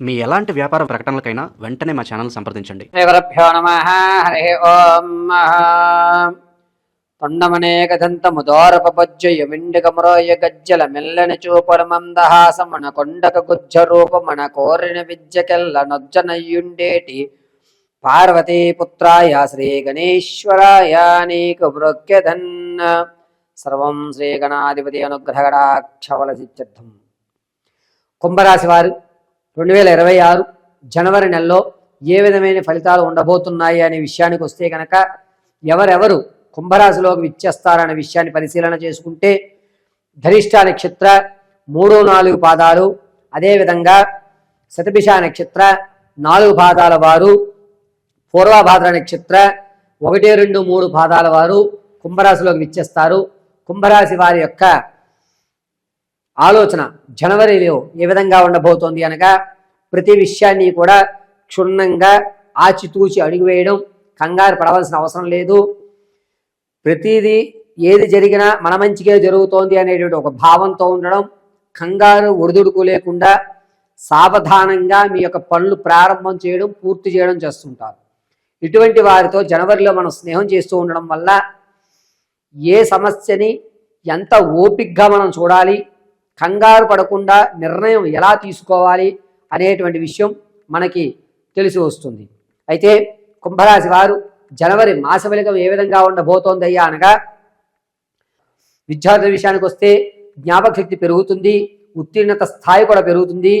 మీ ఎలాంటి వ్యాపార ప్రకటనలకైనా వెంటనే మా ఛానల్ సంప్రదించండి. శ్రీగురుభ్యో నమ హరి ఓం తొండమనేకదంతముదోరపజ్జయ విండికమరోయ గజ్జల మెల్లని చూపల మందహాసమణ కొండక గుజ్జ రూపమణ కోరిన విద్యకెల్ల నొజ్జనయ్యుండేటి పార్వతీ పుత్రాయ శ్రీ గణేశ్వరాయ నీకు మృక్యధన్ సర్వం శ్రీ గణాధిపతి అనుగ్రహగడాక్షవల కుంభరాశి వారు రెండు వేల ఇరవై ఆరు జనవరి నెలలో ఏ విధమైన ఫలితాలు ఉండబోతున్నాయి అనే విషయానికి వస్తే కనుక ఎవరెవరు కుంభరాశిలోకి విచ్చేస్తారనే విషయాన్ని పరిశీలన చేసుకుంటే ధరిష్ట నక్షత్ర మూడు నాలుగు పాదాలు అదేవిధంగా శతభిష నక్షత్ర నాలుగు పాదాల వారు పూర్వభాద్ర నక్షత్ర ఒకటి రెండు మూడు పాదాల వారు కుంభరాశిలోకి విచ్చేస్తారు. కుంభరాశి వారి యొక్క ఆలోచన జనవరిలో ఏ విధంగా ఉండబోతోంది అనగా ప్రతి విషయాన్ని కూడా క్షుణ్ణంగా ఆచితూచి అడిగివేయడం కంగారు పడవలసిన అవసరం లేదు. ప్రతిదీ ఏది జరిగినా మన మంచిగా జరుగుతోంది అనేటువంటి ఒక భావంతో ఉండడం కంగారు ఒడిదుడుకు లేకుండా సావధానంగా మీ యొక్క పనులు ప్రారంభం చేయడం పూర్తి చేయడం చేస్తుంటారు. ఇటువంటి వారితో జనవరిలో మనం స్నేహం చేస్తూ ఉండడం వల్ల ఏ సమస్యని ఎంత ఓపిగ్గా మనం చూడాలి కంగారు పడకుండా నిర్ణయం ఎలా తీసుకోవాలి అనేటువంటి విషయం మనకి తెలిసి వస్తుంది. అయితే కుంభరాశి వారు జనవరి మాస ఫలితం ఏ విధంగా ఉండబోతోందయ్యా అనగా విద్యార్థుల విషయానికి వస్తే జ్ఞాపక శక్తి పెరుగుతుంది ఉత్తీర్ణత స్థాయి కూడా పెరుగుతుంది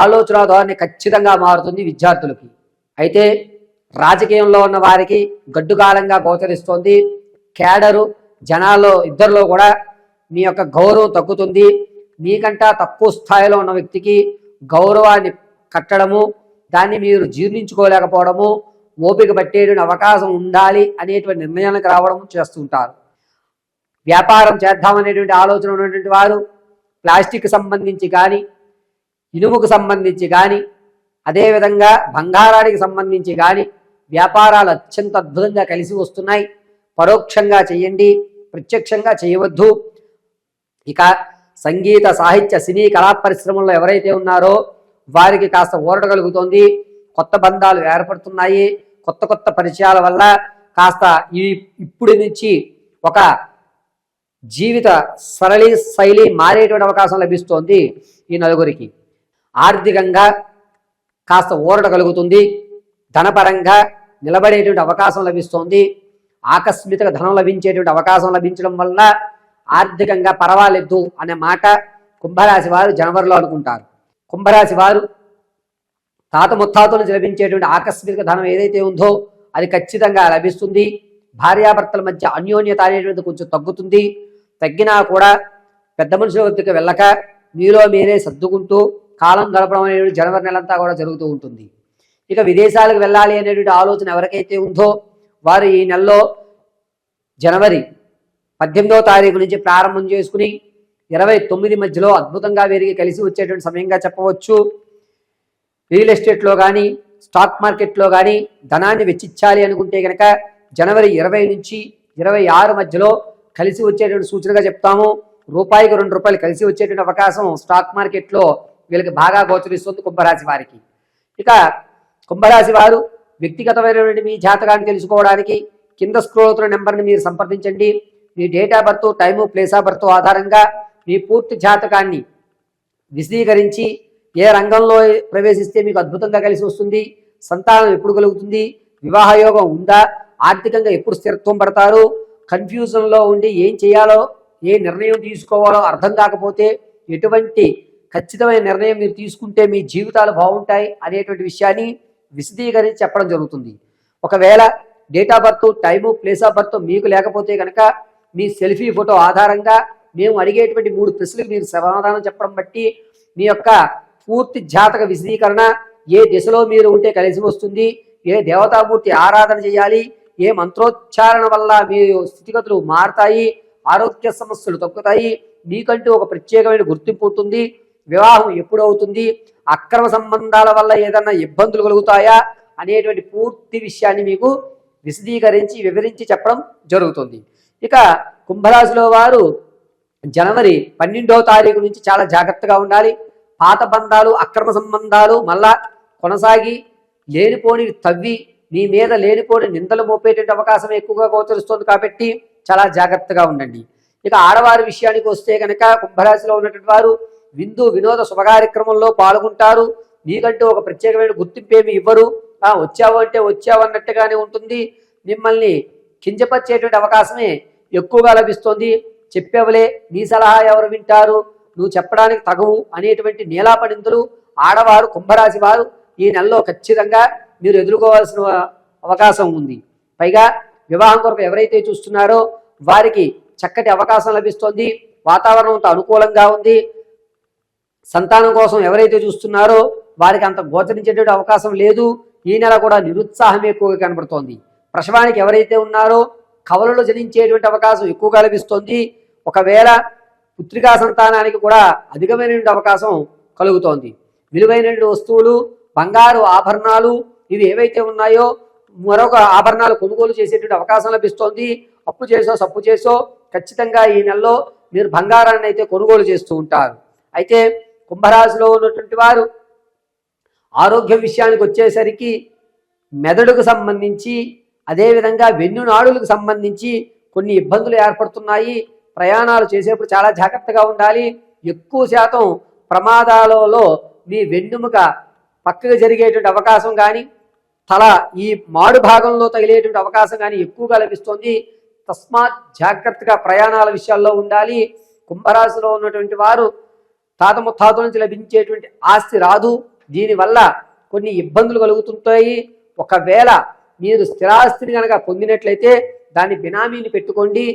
ఆలోచన ధోరణి ఖచ్చితంగా మారుతుంది విద్యార్థులకి. అయితే రాజకీయంలో ఉన్న వారికి గడ్డుకాలంగా గోచరిస్తోంది కేడరు జనాల్లో ఇద్దరిలో కూడా మీ యొక్క గౌరవం తగ్గుతుంది మీకంటా తక్కువ స్థాయిలో ఉన్న వ్యక్తికి గౌరవాన్ని కట్టడము దాన్ని మీరు జీర్ణించుకోలేకపోవడము ఓపిక పట్టేటువంటి అవకాశం ఉండాలి అనేటువంటి నిర్ణయానికి రావడం చేస్తుంటారు వ్యాపారం చేద్దామనేటువంటి ఆలోచన ఉన్నటువంటి వారు ప్లాస్టిక్ సంబంధించి కానీ ఇనుముకు సంబంధించి కానీ అదేవిధంగా బంగారానికి సంబంధించి కానీ వ్యాపారాలు అత్యంత అద్భుతంగా కలిసి వస్తున్నాయి. పరోక్షంగా చేయండి ప్రత్యక్షంగా చేయవద్దు. ఇక సంగీత సాహిత్య సినీ కళా పరిశ్రమల్లో ఎవరైతే ఉన్నారో వారికి కాస్త ఊరట కలుగుతోంది. కొత్త బంధాలు ఏర్పడుతున్నాయి. కొత్త కొత్త పరిచయాల వల్ల కాస్త ఈ ఇప్పుడు నుంచి ఒక జీవిత సరళి శైలి మారేటువంటి అవకాశం లభిస్తోంది ఈ నలుగురికి. ఆర్థికంగా కాస్త ఊరట కలుగుతుంది. ధనపరంగా నిలబడేటువంటి అవకాశం లభిస్తోంది. ఆకస్మిక ధనం లభించేటువంటి అవకాశం లభించడం వల్ల ఆర్థికంగా పర్వాలేదు అనే మాట కుంభరాశి వారు జనవరిలో అనుకుంటారు. కుంభరాశి వారు తాత ముత్తాతల నుంచి లభించేటువంటి ఆకస్మిక ధనం ఏదైతే ఉందో అది ఖచ్చితంగా లభిస్తుంది. భార్యాభర్తల మధ్య అన్యోన్యత అనేటువంటిది కొంచెం తగ్గుతుంది. తగ్గినా కూడా పెద్ద మనుషుల వద్దకు వెళ్ళక మీలో మీరే సర్దుకుంటూ కాలం గడపడం అనేటువంటి జనవరి నెలంతా కూడా జరుగుతూ ఉంటుంది. ఇక విదేశాలకు వెళ్ళాలి అనేటువంటి ఆలోచన ఎవరికైతే ఉందో వారు ఈ నెలలో జనవరి పద్దెనిమిదవ తారీఖు నుంచి ప్రారంభం చేసుకుని ఇరవై తొమ్మిది మధ్యలో అద్భుతంగా వీరికి కలిసి వచ్చేటువంటి సమయంగా చెప్పవచ్చు. రియల్ ఎస్టేట్లో కానీ స్టాక్ మార్కెట్లో కానీ ధనాన్ని వెచ్చించాలి అనుకుంటే కనుక జనవరి ఇరవై నుంచి ఇరవై ఆరు మధ్యలో కలిసి వచ్చేటువంటి సూచనగా చెప్తాము. రూపాయికి రెండు రూపాయలు కలిసి వచ్చేటువంటి అవకాశం స్టాక్ మార్కెట్లో వీళ్ళకి బాగా గోచరిస్తుంది కుంభరాశి వారికి. ఇక కుంభరాశి వారు వ్యక్తిగతమైనటువంటి మీ జాతకాన్ని తెలుసుకోవడానికి కింద స్క్రోల్ అవుతున్న నెంబర్ని మీరు సంప్రదించండి. మీ date of birth time place of birth ఆధారంగా మీ పూర్తి జాతకాన్ని విశదీకరించి ఏ రంగంలో ప్రవేశిస్తే మీకు అద్భుతంగా కలిసి వస్తుంది సంతానం ఎప్పుడు కలుగుతుంది వివాహయోగం ఉందా ఆర్థికంగా ఎప్పుడు స్థిరత్వం పడతారు కన్ఫ్యూజన్లో ఉండి ఏం చేయాలో ఏ నిర్ణయం తీసుకోవాలో అర్థం కాకపోతే ఎటువంటి ఖచ్చితమైన నిర్ణయం మీరు తీసుకుంటే మీ జీవితాలు బాగుంటాయి అనేటువంటి విషయాన్ని విశదీకరించి చెప్పడం జరుగుతుంది. ఒకవేళ date of birth time place of birth మీకు లేకపోతే కనుక మీ సెల్ఫీ ఫోటో ఆధారంగా మేము అడిగేటువంటి మూడు ప్రశ్నలకు మీరు సమాధానం చెప్పడం బట్టి మీ యొక్క పూర్తి జాతక విశదీకరణ ఏ దిశలో మీరు ఉంటే కలిసి వస్తుంది ఏ దేవతామూర్తి ఆరాధన చేయాలి ఏ మంత్రోచ్చారణ వల్ల మీ స్థితిగతులు మారతాయి ఆరోగ్య సమస్యలు తగ్గుతాయి మీకంటూ ఒక ప్రత్యేకమైన గుర్తింపు ఉంటుంది వివాహం ఎప్పుడు అవుతుంది అక్రమ సంబంధాల వల్ల ఏదన్నా ఇబ్బందులు కలుగుతాయా అనేటువంటి పూర్తి విషయాన్ని మీకు విశదీకరించి వివరించి చెప్పడం జరుగుతుంది. ఇక కుంభరాశిలో వారు జనవరి పన్నెండవ తారీఖు నుంచి చాలా జాగ్రత్తగా ఉండాలి. పాత బంధాలు అక్రమ సంబంధాలు మళ్ళా కొనసాగి లేనిపోని తవ్వి మీ మీద లేనిపోని నిందలు మోపేటువంటి అవకాశం ఎక్కువగా గోచరిస్తుంది కాబట్టి చాలా జాగ్రత్తగా ఉండండి. ఇక ఆడవారి విషయానికి వస్తే కనుక కుంభరాశిలో ఉన్నటువంటి వారు విందు వినోద శుభకార్యక్రమంలో పాల్గొంటారు. మీకంటూ ఒక ప్రత్యేకమైన గుర్తింపు ఏమి ఇవ్వరు. వచ్చావు అంటే వచ్చావు అన్నట్టుగానే ఉంటుంది. మిమ్మల్ని కించపరిచేటువంటి అవకాశమే ఎక్కువగా లభిస్తుంది. చెప్పేవలే నీ సలహా ఎవరు వింటారు? నువ్వు చెప్పడానికి తగవు అనేటువంటి నీలాపనిందులు ఆడవారు కుంభరాశి వారు ఈ నెలలో ఖచ్చితంగా మీరు ఎదుర్కోవాల్సిన అవకాశం ఉంది. పైగా వివాహం కొరకు ఎవరైతే చూస్తున్నారో వారికి చక్కటి అవకాశం లభిస్తోంది. వాతావరణం అంత అనుకూలంగా ఉంది. సంతానం కోసం ఎవరైతే చూస్తున్నారో వారికి అంత గోచరించేటువంటి అవకాశం లేదు. ఈ నెల కూడా నిరుత్సాహం ఎక్కువగా కనబడుతోంది. ప్రసవానికి ఎవరైతే ఉన్నారో కవలలో జనించేటువంటి అవకాశం ఎక్కువగా లభిస్తోంది. ఒకవేళ పుత్రికా సంతానానికి కూడా అధికమైనటువంటి అవకాశం కలుగుతోంది. విలువైనటువంటి వస్తువులు బంగారు ఆభరణాలు ఇవి ఏవైతే ఉన్నాయో మరొక ఆభరణాలు కొనుగోలు చేసేటువంటి అవకాశం లభిస్తోంది. అప్పు చేసో సప్పు చేసో ఖచ్చితంగా ఈ నెలలో మీరు బంగారాన్ని అయితే కొనుగోలు చేస్తూ ఉంటారు. అయితే కుంభరాశిలో ఉన్నటువంటి వారు ఆరోగ్య విషయానికి వచ్చేసరికి మెదడుకు సంబంధించి అదేవిధంగా వెన్నునాడులకు సంబంధించి కొన్ని ఇబ్బందులు ఏర్పడుతున్నాయి. ప్రయాణాలు చేసేప్పుడు చాలా జాగ్రత్తగా ఉండాలి. ఎక్కువ శాతం ప్రమాదాలలో మీ వెన్నుముక పక్కకు జరిగేటువంటి అవకాశం కానీ తల ఈ మాడు భాగంలో తగిలేటువంటి అవకాశం కానీ ఎక్కువగా లభిస్తుంది. తస్మాత్ జాగ్రత్తగా ప్రయాణాల విషయాల్లో ఉండాలి. కుంభరాశిలో ఉన్నటువంటి వారు తాత ముత్తాతల నుంచి లభించేటువంటి ఆస్తి రాదు. దీనివల్ల కొన్ని ఇబ్బందులు కలుగుతుంటాయి. ఒకవేళ మీరు స్థిరాస్తిని కనుక పొందినట్లయితే దాన్ని బినామీని పెట్టుకోండి.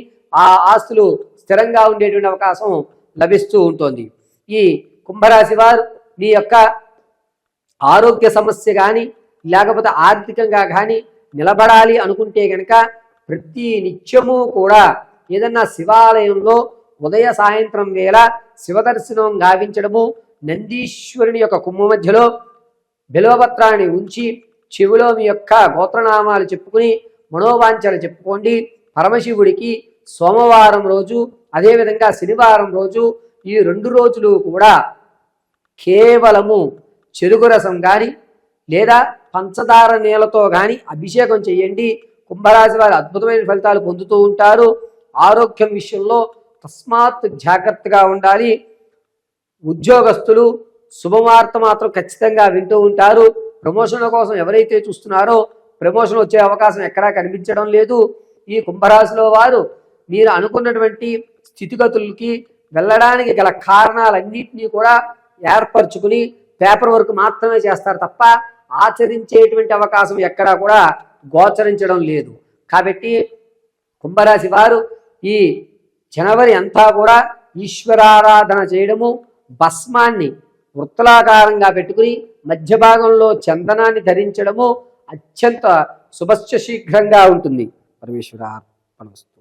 ఆ ఆస్తులు స్థిరంగా ఉండేటువంటి అవకాశం లభిస్తూ ఉంటుంది. ఈ కుంభరాశి వారు మీ యొక్క ఆరోగ్య సమస్య కానీ లేకపోతే ఆర్థికంగా కానీ నిలబడాలి అనుకుంటే కనుక ప్రతి నిత్యము కూడా ఏదన్నా శివాలయంలో ఉదయ సాయంత్రం వేళ శివదర్శనం గావించడము నందీశ్వరుని యొక్క కుంభ మధ్యలో బిల్వపత్రాన్ని ఉంచి చెవిలో మీ యొక్క గోత్రనామాలు చెప్పుకుని మనోవాంఛలు చెప్పుకోండి. పరమశివుడికి సోమవారం రోజు అదేవిధంగా శనివారం రోజు ఈ రెండు రోజులు కూడా కేవలము చెరుకు రసం కానీ లేదా పంచదార నీళ్ళతో కానీ అభిషేకం చేయండి. కుంభరాశి వారు అద్భుతమైన ఫలితాలు పొందుతూ ఉంటారు. ఆరోగ్యం విషయంలో తస్మాత్ జాగ్రత్తగా ఉండాలి. ఉద్యోగస్తులు శుభవార్త మాత్రం ఖచ్చితంగా వింటూ ఉంటారు. ప్రమోషన్ల కోసం ఎవరైతే చూస్తున్నారో ప్రమోషన్ వచ్చే అవకాశం ఎక్కడా కనిపించడం లేదు. ఈ కుంభరాశిలో వారు మీరు అనుకున్నటువంటి స్థితిగతులకి వెళ్ళడానికి గల కారణాలన్నింటినీ కూడా ఏర్పరచుకుని పేపర్ వర్క్ మాత్రమే చేస్తారు తప్ప ఆచరించేటువంటి అవకాశం ఎక్కడా కూడా గోచరించడం లేదు. కాబట్టి కుంభరాశి వారు ఈ జనవరి అంతా కూడా ఈశ్వరారాధన చేయడము భస్మాన్ని వృత్తలాకారంగా పెట్టుకుని మధ్య భాగంలో చందనాన్ని ధరించడము అత్యంత శుభశ్చ శీఘ్రంగా ఉంటుంది పరమేశ్వర అర్పణమస్తు.